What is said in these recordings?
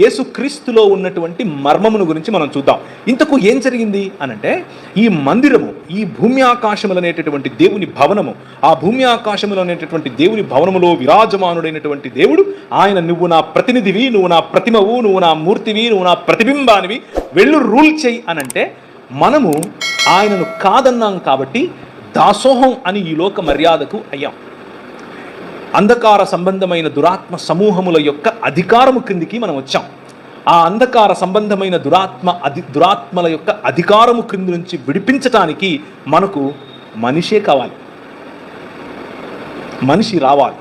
యేసుక్రీస్తులో ఉన్నటువంటి మర్మమును గురించి మనం చూద్దాం. ఇంతకు ఏం జరిగింది అనంటే ఈ మందిరము ఈ భూమి ఆకాశములు అనేటటువంటి దేవుని భవనము ఆ భూమి ఆకాశములు అనేటటువంటి దేవుని భవనములో విరాజమానుడైనటువంటి దేవుడు ఆయన నువ్వు నా ప్రతినిధివి నువ్వు నా ప్రతిమవు నువ్వు నా మూర్తివి నువ్వు నా ప్రతిబింబానివి వెళ్ళు రూల్ చేయి అనంటే మనము ఆయనను కాదన్నాం కాబట్టి దాసోహం అని ఈ లోక మర్యాదకు అయ్యాం. అంధకార సంబంధమైన దురాత్మ సమూహముల యొక్క అధికారము క్రిందికి మనం వచ్చాం. ఆ అంధకార సంబంధమైన దురాత్మ అధి దురాత్మల యొక్క అధికారము క్రింది నుంచి విడిపించటానికి మనకు మనిషే కావాలి. మనిషి రావాలి.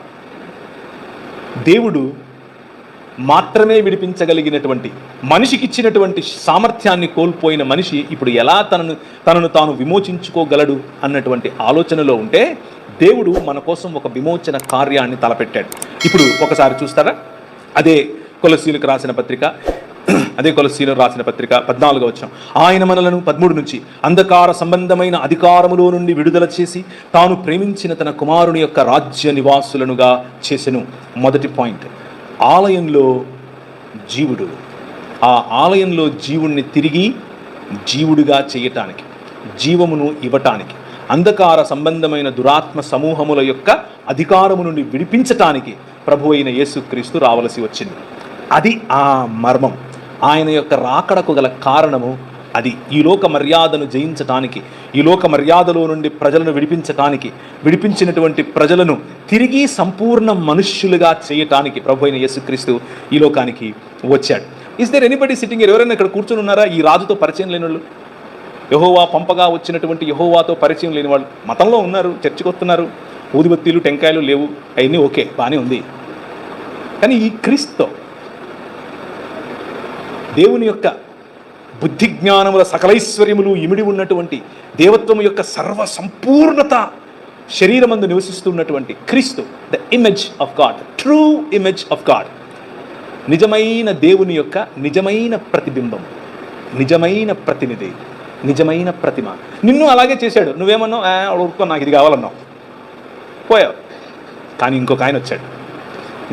దేవుడు మాత్రమే విడిపించగలిగినటువంటి మనిషికి ఇచ్చినటువంటి సామర్థ్యాన్ని కోల్పోయిన మనిషి ఇప్పుడు ఎలా తనను తనను తాను విమోచించుకోగలడు అన్నటువంటి ఆలోచనలో ఉంటే దేవుడు మన కోసం ఒక విమోచన కార్యాన్ని తలపెట్టాడు. ఇప్పుడు ఒకసారి చూస్తారా? అదే కొలసీలకు రాసిన పత్రిక అదే కొలసీలు రాసిన పత్రిక పద్నాలుగు వచ్చాం ఆయన మనలను పదమూడు నుంచి అంధకార సంబంధమైన అధికారములో నుండి విడుదల చేసి తాను ప్రేమించిన తన కుమారుని యొక్క రాజ్య నివాసులనుగా చేసెను. మొదటి పాయింట్. ఆలయంలో జీవుడు. ఆ ఆలయంలో జీవుణ్ణి తిరిగి జీవుడిగా చేయటానికి జీవమును ఇవ్వటానికి అంధకార సంబంధమైన దురాత్మ సమూహముల యొక్క అధికారము నుండి విడిపించటానికి ప్రభు అయిన యేసుక్రీస్తు రావలసి వచ్చింది. అది ఆ మర్మం. ఆయన యొక్క రాకడకు గల కారణము అది. ఈ లోక మర్యాదను జయించటానికి ఈ లోక మర్యాదలో నుండి ప్రజలను విడిపించటానికి విడిపించినటువంటి ప్రజలను తిరిగి సంపూర్ణ మనుష్యులుగా చేయటానికి ప్రభు అయిన యేసుక్రీస్తు ఈ లోకానికి వచ్చాడు. ఇస్ దేర్ ఎనీబడి సిట్టింగ్ ఎవరైనా ఇక్కడ కూర్చొని ఉన్నారా? ఈ రాజుతో పరిచయం లేని వాళ్ళు యహోవా పంపగా వచ్చినటువంటి యహోవాతో పరిచయం లేని వాళ్ళు మతంలో ఉన్నారు చర్చికి వస్తున్నారు. ఊదిబత్తీలు టెంకాయలు లేవు. అవన్నీ ఓకే బాగానే ఉంది. కానీ ఈ క్రీస్తు దేవుని యొక్క బుద్ధి జ్ఞానముల సకలైశ్వర్యములు ఇమిడి ఉన్నటువంటి దేవత్వము యొక్క సర్వ సంపూర్ణత శరీరమందు నివసిస్తున్నటువంటి క్రీస్తు the image of God true image of God నిజమైన దేవుని యొక్క నిజమైన ప్రతిబింబం నిజమైన ప్రతినిధి. నిజమైన ప్రతిమ. నిన్ను అలాగే చేశాడు. నువ్వేమన్నావు? "ఆ, ఊరుకో నాకు ఇది కావాలన్నావు. పోయావు. కానీ ఇంకొక ఆయన వచ్చాడు.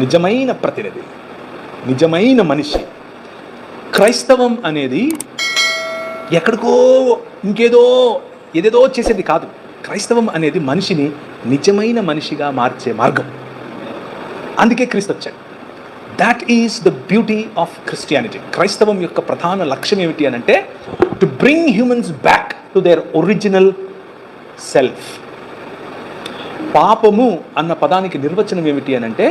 నిజమైన ప్రతినిధి. నిజమైన మనిషి. క్రైస్తవం అనేది ఎక్కడికో ఇంకేదో ఏదేదో చేసేది కాదు. క్రైస్తవం అనేది మనిషిని నిజమైన మనిషిగా మార్చే మార్గం. అందుకే క్రీస్తు వచ్చాడు. That is the beauty of Christianity క్రైస్తవం యొక్క ప్రధాన లక్ష్యం ఏమిటి అని అంటే to bring humans back to their original self పాపము అన్న పదానికి నిర్వచనం ఏమిటి అని అంటే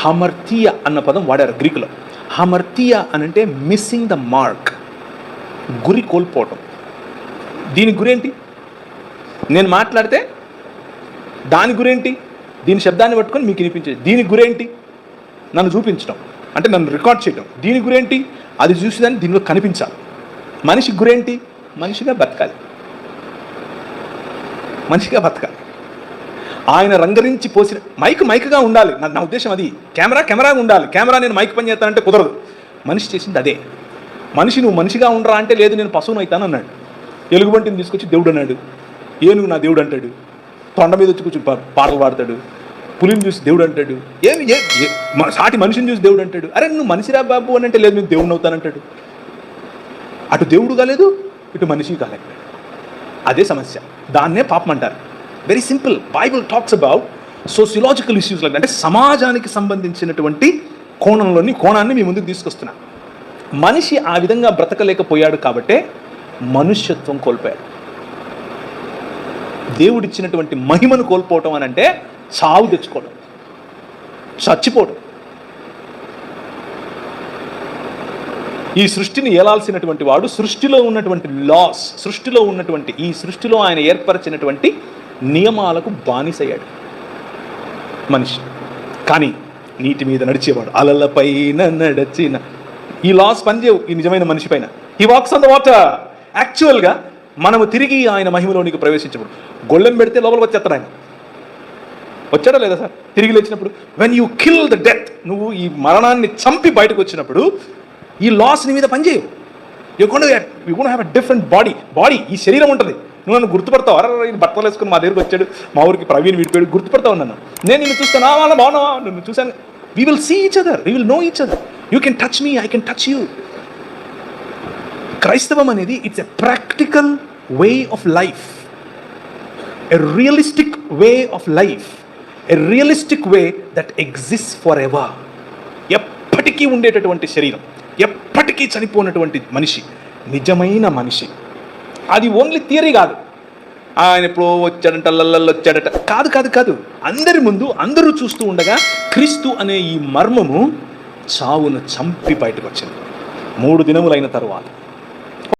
హమర్తీయ అన్న పదం వాడారు గ్రీకులో. హమర్తీయ అని అంటే మిస్సింగ్ ద మార్క్ గురి కోల్పోవటం. దీని గురేంటి? నేను మాట్లాడితే దాని గురేంటి? దీని శబ్దాన్ని పట్టుకొని మీకు వినిపించేది. దీని గురేంటి? నన్ను చూపించడం అంటే నన్ను రికార్డ్ చేయడం దీని గురేంటి? అది చూసేదాన్ని దీనిలో కనిపించాలి. మనిషి గురేంటి? మనిషిగా బతకాలి. మనిషిగా బతకాలి. ఆయన రంగరించి పోసిన మైక్ మైక్గా ఉండాలి. నా నా ఉద్దేశం అది. కెమెరా కెమెరాగా ఉండాలి. కెమెరా నేను మైక్ పని చేస్తానంటే కుదరదు. మనిషి చేసింది అదే. మనిషి నువ్వు మనిషిగా ఉండరా అంటే లేదు నేను పశువును అవుతాను అన్నాడు. ఎలుగుబంటిని తీసుకొచ్చి దేవుడు అన్నాడు. ఏనుగు నా దేవుడు అంటాడు. తొండ మీద వచ్చి కూర్చొని పాటలు పాడతాడు. పులిని చూసి దేవుడు అంటాడు. ఏమి? ఏ సాటి మనిషిని చూసి దేవుడు అంటాడు. అరే నువ్వు మనిషిరా బాబు అని అంటే లేదు నేను దేవుడిని అవుతానంటాడు అటు దేవుడు కాలేదు ఇటు మనిషి కాలేదు. అదే సమస్య. దాన్నే పాపం అంటారు. Very simple Bible talks about sociological issues అంటే సమాజానికి సంబంధించినటువంటి కోణంలోని కోణాన్ని మీ ముందుకు తీసుకొస్తున్నా. మనిషి ఆ విధంగా బ్రతకలేకపోయాడు కాబట్టే మనుష్యత్వం కోల్పోయాడు. దేవుడిచ్చినటువంటి మహిమను కోల్పోవటం అని అంటే చావు తెచ్చుకోవడం చచ్చిపోవడం ఈ సృష్టిని ఏలాల్సినటువంటి వాడు సృష్టిలో ఉన్నటువంటి లాస్ సృష్టిలో ఉన్నటువంటి ఈ సృష్టిలో ఆయన ఏర్పరిచినటువంటి నియమాలకు బానిసయ్యాడు మనిషి. కానీ నీటి మీద నడిచేవాడు అలలపైన నడచిన. ఈ లాస్ పనిచేవు ఈ నిజమైన మనిషి పైన. ఈ వాక్స్ ఆన్ ద వాటర్ యాక్చువల్గా మనము తిరిగి ఆయన మహిమలోనికి ప్రవేశించబడు గొళ్ళెం పెడితే లోపల వచ్చేస్తాడు ఆయన. వచ్చాడా లేదా సార్? తిరిగి లేచినప్పుడు when you kill the death నువ్వు ఈ మరణాన్ని చంపి బయటకు వచ్చినప్పుడు ఈ లాస్ నీ మీద పనిచేయవు you you gonna have a different body body ఈ శరీరం ఉంటుంది. నువ్వు నన్ను గుర్తుపడతావు. అరే బట్టలు వేసుకుని మా దగ్గరికి వచ్చాడు. మా ఊరికి ప్రవీణ్ విడిపోయాడు గుర్తుపడతావు నన్ను. నేను నిన్ను చూస్తాను. వాళ్ళ బాగున్నావా? నిన్ను చూశాను. We will see each other we will know each other you can touch me I can touch you క్రైస్తవం అనేది it's a practical way of life a realistic way of life a realistic way that exist forever ఎప్పటికీ ఉండేటటువంటి శరీరం. ఎప్పటికీ చనిపోయినటువంటి మనిషి నిజమైన మనిషి. అది ఓన్లీ థియరీ కాదు. ఆయన ఎప్పుడో వచ్చాడంట లల్లల్లో వచ్చాడట. కాదు కాదు కాదు. అందరి ముందు అందరూ చూస్తూ ఉండగా క్రీస్తు అనే ఈ మర్మము చావును చంపి బయటకు వచ్చింది. మూడు దినములైన తరువాత.